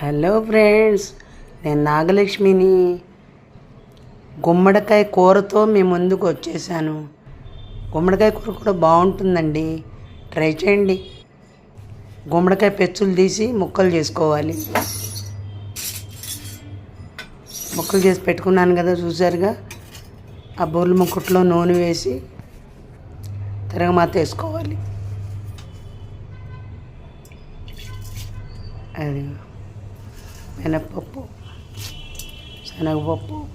Hello friends నేను నాగలక్ష్మిని. గుమ్మడికాయ కూరతో మీ ముందుకు వచ్చేసాను. గుమ్మడికాయ కూర కూడా బాగుంటుందండి. ట్రై చేయండి. గుమ్మడికాయ పెచ్చులు తీసి ముక్కలు చేసుకోవాలి. ముక్కలు చేసి పెట్టుకున్నాను కదా చూసారుగా? ఆ బోర్లు ముక్కట్లో నూనె వేసి తిరగమాత వేసుకోవాలి. అది మినప్పప్పు శనగపప్పు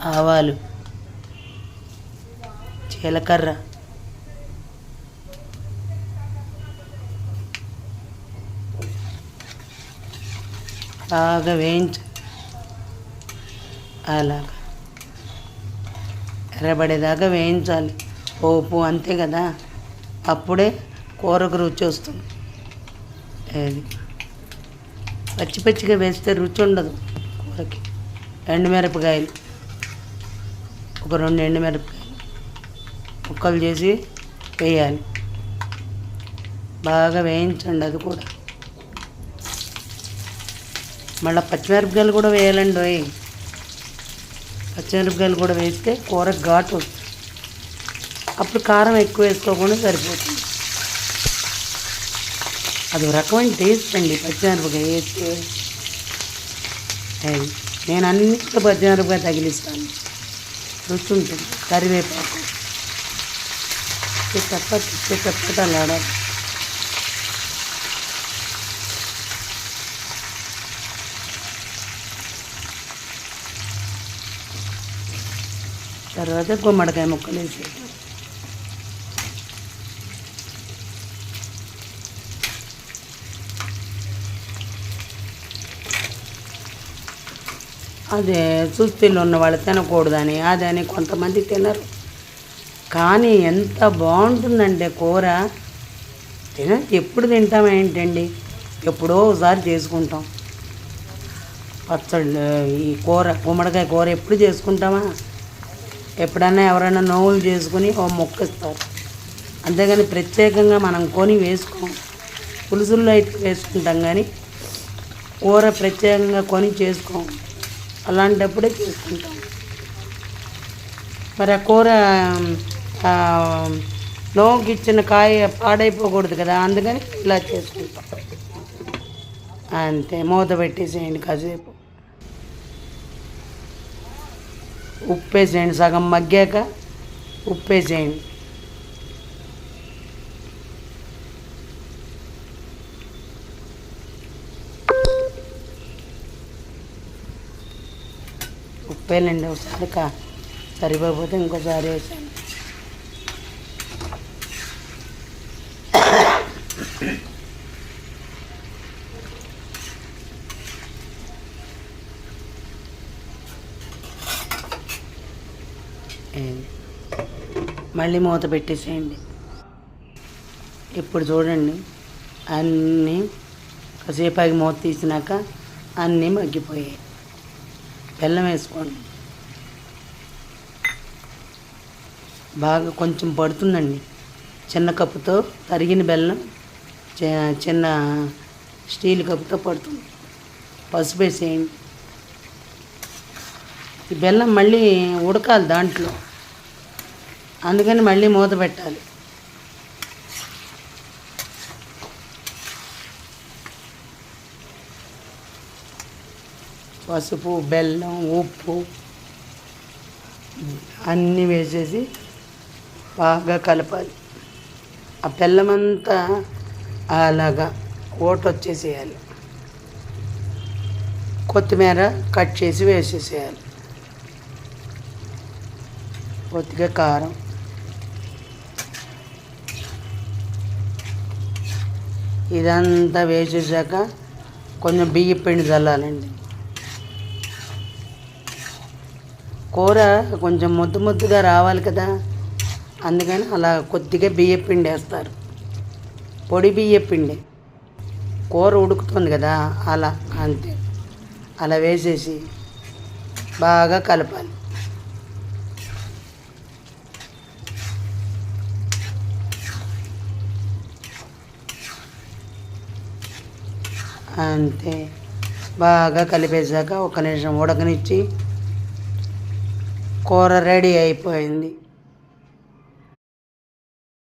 ఆవాలు జీలకర్ర బాగా వేయించు. అలాగా. ఎర్రబడేదాకా వేయించాలి. పోపు అంతే కదా. అప్పుడే కూరకు రుచి వస్తుంది. అది. పచ్చి పచ్చిగా వేస్తే రుచి ఉండదు కూరకి. ఎండుమిరపకాయలు ఒక రెండు ఎండుమిరపకాయలు ముక్కలు చేసి వేయాలి. బాగా వేయించండి అది కూడా. మళ్ళీ పచ్చిమిరపకాయలు కూడా వేయాలండి పచ్చిమిరపకాయలు కూడా వేస్తే కూర ఘాటు వస్తుంది అప్పుడు కారం ఎక్కువ వేసుకోకుండా సరిపోతుంది. అది ఒక రకమైన టేస్ట్ అండి పచ్చిమిరపకాయ వేస్తే. అది నేను అన్నింటిలో పచ్చిమిరపకాయ తగిలిస్తాను. రుచి ఉంటుంది కరివేపాకు తప్ప తప్పట అలాడాలి తర్వాత గుమ్మడికాయ ముక్కలు వేసేది అదే సుస్థిలో ఉన్న వాళ్ళు తినకూడదని అదని కొంతమంది తినరు. కానీ ఎంత బాగుంటుందంటే కూర తిన ఎప్పుడు తింటాం ఏంటండి? ఎప్పుడో ఒకసారి చేసుకుంటాం. పచ్చళ్ళు ఈ కూర గుమ్మడికాయ కూర ఎప్పుడు చేసుకుంటామా? ఎప్పుడన్నా ఎవరైనా నోవులు చేసుకుని ఓ మొక్క ఇస్తారు. అంతేగాని ప్రత్యేకంగా మనం కొని వేసుకోం. పులుసుల్లో అయితే వేసుకుంటాం కానీ కూర ప్రత్యేకంగా కొని చేసుకోం. అలాంటప్పుడే చేసుకుంటాం మరి ఆ కూర నోకి ఇచ్చిన కాయ పాడైపోకూడదు కదా అందుకని ఇలా చేసుకుంటాం. అంతే మూత పెట్టేసేయండి కాసేపు. ఉప్పు వేసేయండి సగం మగ్గాక ఉప్పు వేసేయండి ఉప్పేనండి ఒకసారి కా సరిపోతే ఇంకోసారి వేసాను మళ్ళీ మూత పెట్టేసేయండి. ఇప్పుడు చూడండి అన్నీ కాసేపాకి మూత తీసినాక అన్నీ మగ్గిపోయాయి. బెల్లం వేసుకోండి. బాగా కొంచెం పడుతుందండి. చిన్న కప్పుతో తరిగిన బెల్లం చిన్న స్టీల్ కప్పుతో పడుతుంది. పసుపు వేసేయండి. ఈ బెల్లం మళ్ళీ ఉడకాలి దాంట్లో. అందుకని మళ్ళీ మూత పెట్టాలి. పసుపు బెల్లం ఉప్పు అన్నీ వేసేసి బాగా కలపాలి. ఆ బెల్లం అంతా అలాగా ఓట వచ్చేసేయాలి. కొత్తిమీర కట్ చేసి వేసేసేయాలి. కొద్దిగా కారం. ఇదంతా వేసేసాక కొంచెం బియ్య పిండి చల్లాలండి. కూర కొంచెం ముద్దు ముద్దుగా రావాలి కదా. అందుకని అలా కొద్దిగా బియ్య పిండి వేస్తారు. పొడి బియ్యపిండి కూర ఉడుకుతుంది కదా అలా అంతే. అలా వేసేసి బాగా కలపాలి. అంతే. బాగా కలిపేశాక ఒక నిమిషం ఉడకనిచ్చి కూర రెడీ అయిపోయింది.